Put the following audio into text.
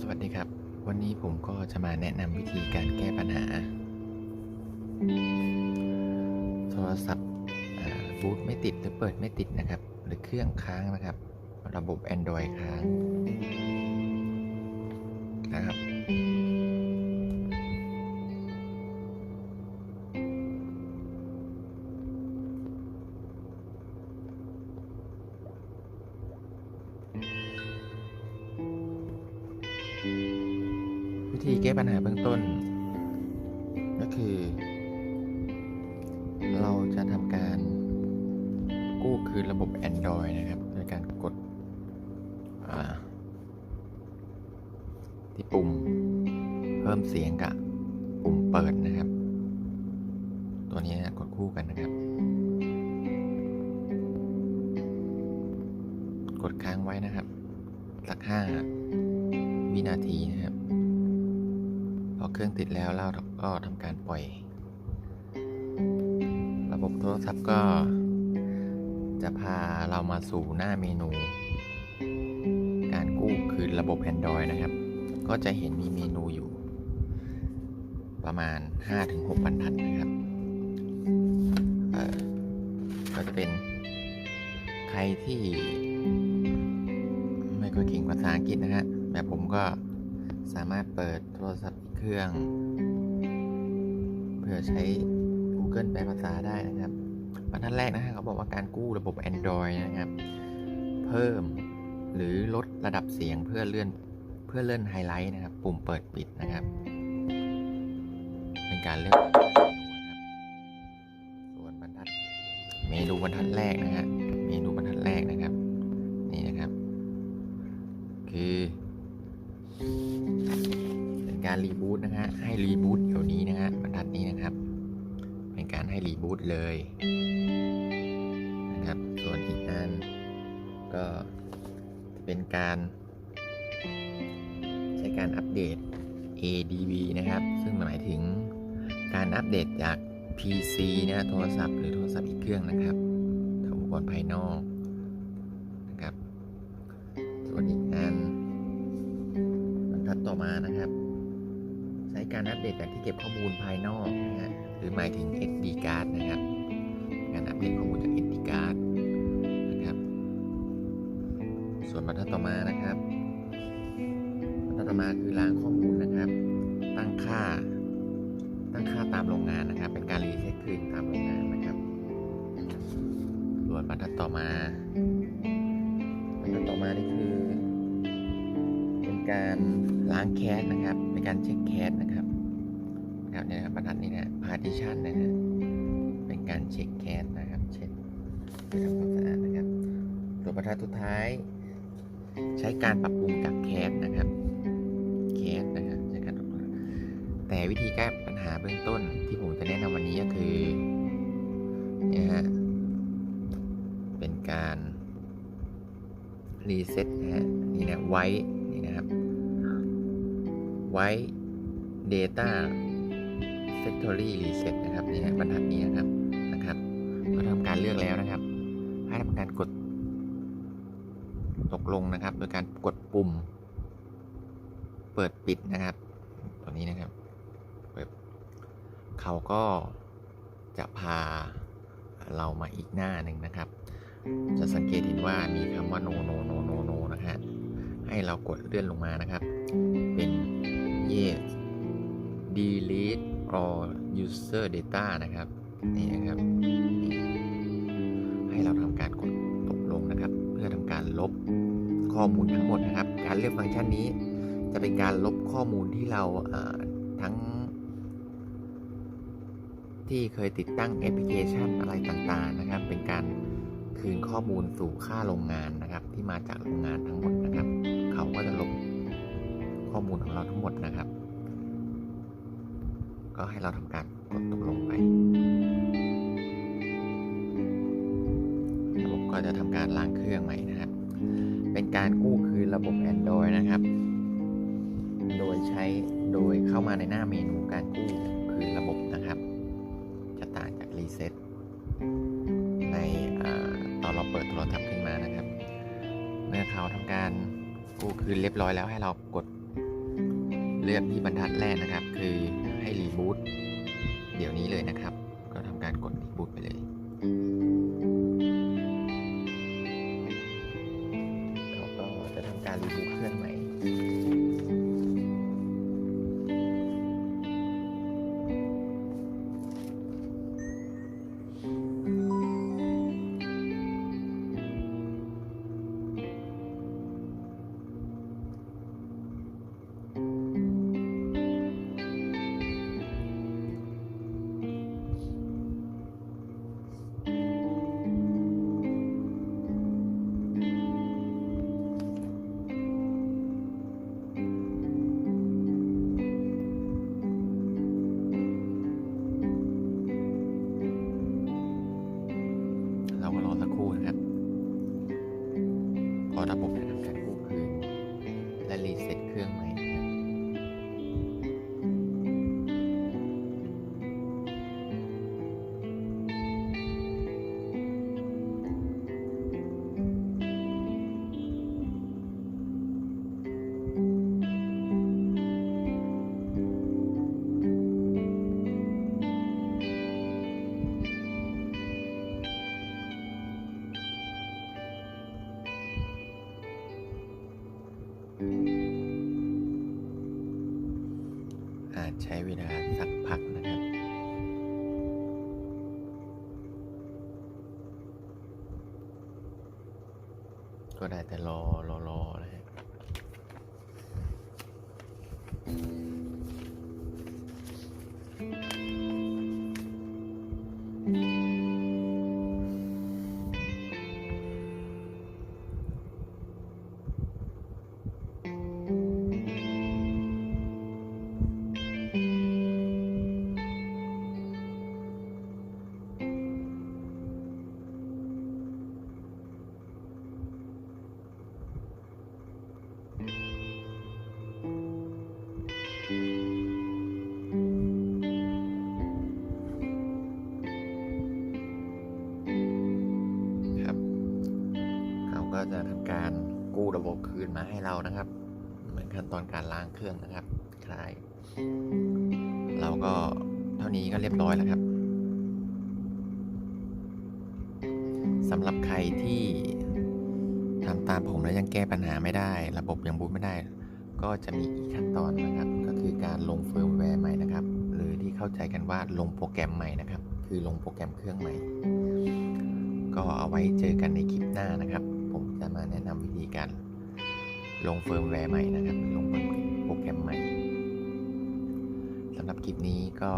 สวัสดีครับ วันนี้ผมก็จะมาแนะนำวิธีการแก้ปัญหา โทรศัพท์บูตไม่ติดหรือเปิดไม่ติดนะครับ หรือเครื่องค้างนะครับ ระบบ Android ค้าง วิธีแก้ปัญหาเบื้องต้น ก็คือ เราจะทำการกู้คืนระบบ Android นะครับโดยการกดที่ปุ่มเพิ่มเสียงกับปุ่มเปิดนะครับ ตัวนี้นะกดคู่กันนะครับ กดค้างไว้นะครับ สักห้าวินาทีนะครับ เครื่องติดแล้วเราก็ทำการปล่อย ระบบโทรศัพท์ก็จะพาเรามาสู่หน้าเมนู การกู้คืนระบบ Android นะครับ ก็จะเห็นมีเมนูอยู่ ประมาณ 5-6บรรทัดนะครับก็จะเป็นใครที่ไม่ค่อยเก่งภาษาอังกฤษนะฮะแบบผมก็ สามารถเปิดโทรศัพท์เครื่อง เพื่อใช้ Google แปลภาษาได้นะครับบรรทัดแรกนะฮะเขาบอกว่าการกู้ระบบ Android นะครับ เพิ่มหรือลดระดับเสียงเพื่อเลื่อนเพื่อเลื่อนไฮไลท์นะครับ ปุ่มเปิดปิดนะครับ เป็นการเลือกส่วนบรรทัดเมนูบรรทัดแรกนะฮะ การรีบูตนะฮะ ให้รีบูตเดี๋ยวนี้นะฮะบรรทัดนี้นะครับ เป็นการให้รีบูตเลยนะครับ ส่วนอีกอันก็เป็นการใช้การอัปเดต ADB นะครับ ซึ่งหมายถึงการอัปเดตจาก PC นะโทรศัพท์หรือโทรศัพท์อีกเครื่องนะครับทางอุปกรณ์ภายนอกนะครับ ส่วนอีกอันบรรทัดต่อมานะครับ การอัปเดตจากที่เก็บข้อมูลภายนอกนะฮะหรือหมายถึง SD card นะครับ การอัปเดตข้อมูลจาก SD card นะครับ ส่วนบรรทัดต่อมานะครับบรรทัดต่อมาคือล้างข้อมูลนะครับ ตั้งค่า ตั้งค่าตามโรงงานนะครับ เป็นการรีเซ็ตคืนตามโรงงานนะครับส่วนบรรทัดต่อมา การล้างแคสนะครับเป็นการเช็คแคสนะครับนะครับเนี่ยนะครับรรทัดนี้นะ partition นะฮะเป็นการเช็คแคสนะครับ เช็คเพื่อทำความสะอาดนะครับส่วนบรรทัดสุดท้าย ใช้การปรับปรุงจากแคสนะครับแคสนะครับใช้การปรับปรุงแต่วิธีแก้ปัญหาเบื้องต้นที่ผมจะแนะนำวันนี้ก็คือเนี่ยฮะเป็นการรีเซ็ตนะฮะนี่นะไว้ ไว้ Data Factory Reset นะครับนี่นะบรรทัดนี้นะครับนะครับก็ทำการเลือกแล้วนะครับ ให้ทำการกด ตกลงนะครับ โดยการกดปุ่ม เปิดปิดนะครับตัวนี้นะครับเขาก็จะพาเรามาอีกหน้าหนึ่งนะครับ จะสังเกตเห็นว่ามีคำว่า no no no no no นะฮะให้เรากดเลื่อนลงมานะครับ เป็น yes delete all user data นะครับ นี่นะครับ ให้เราทำการกดตกลงนะครับ เพื่อทำการลบข้อมูลทั้งหมดนะครับ การเลือกฟังก์ชันนี้ จะเป็นการลบข้อมูลที่เราทั้ง ที่เคยติดตั้งแอปพลิเคชันอะไรต่างๆนะครับ เป็นการคืนข้อมูลสู่ค่าโรงงานนะครับ ที่มาจากโรงงานทั้งหมดนะครับ เขาก็จะลบ ข้อมูลของเราทั้งหมดนะครับ ก็ให้เราทำการกดตกลงไประบบก็จะทำการล้างเครื่องใหม่นะครับ เป็นการกู้คืนระบบ Android นะครับ โดยใช้โดยเข้ามาในหน้าเมนูการกู้คืนระบบนะครับ จะต่างจากรีเซ็ตในอตอนเราเปิดโทรศัพท์ขึ้นมานะครับ เมื่อเขาทำการกู้คืนเรียบร้อยแล้วให้เรากด เลือกที่บรรทัดแรกนะครับ คือให้รีบูตเดี๋ยวนี้เลยนะครับ ก็ได้แต่รอรอรอนะฮ จะทำการกู้ระบบคืนมาให้เรานะครับ เหมือนขั้นตอนการล้างเครื่องนะครับ คลาย เราก็เท่านี้ก็เรียบร้อยแล้วครับสำหรับใครที่ทำตามผมแล้วยังแก้ปัญหาไม่ได้ ระบบยังบูตไม่ได้ ก็จะมีอีกขั้นตอนนะครับ ก็คือการลงเฟิร์มแวร์ใหม่นะครับ หรือที่เข้าใจกันว่าลงโปรแกรมใหม่นะครับ คือลงโปรแกรมเครื่องใหม่ ก็เอาไว้เจอกันในคลิปหน้านะครับ จะมาแนะนำวิธีการลงเฟิร์มแวร์ใหม่นะครับ ลงโปรแกรมใหม่สำหรับคลิปนี้ก็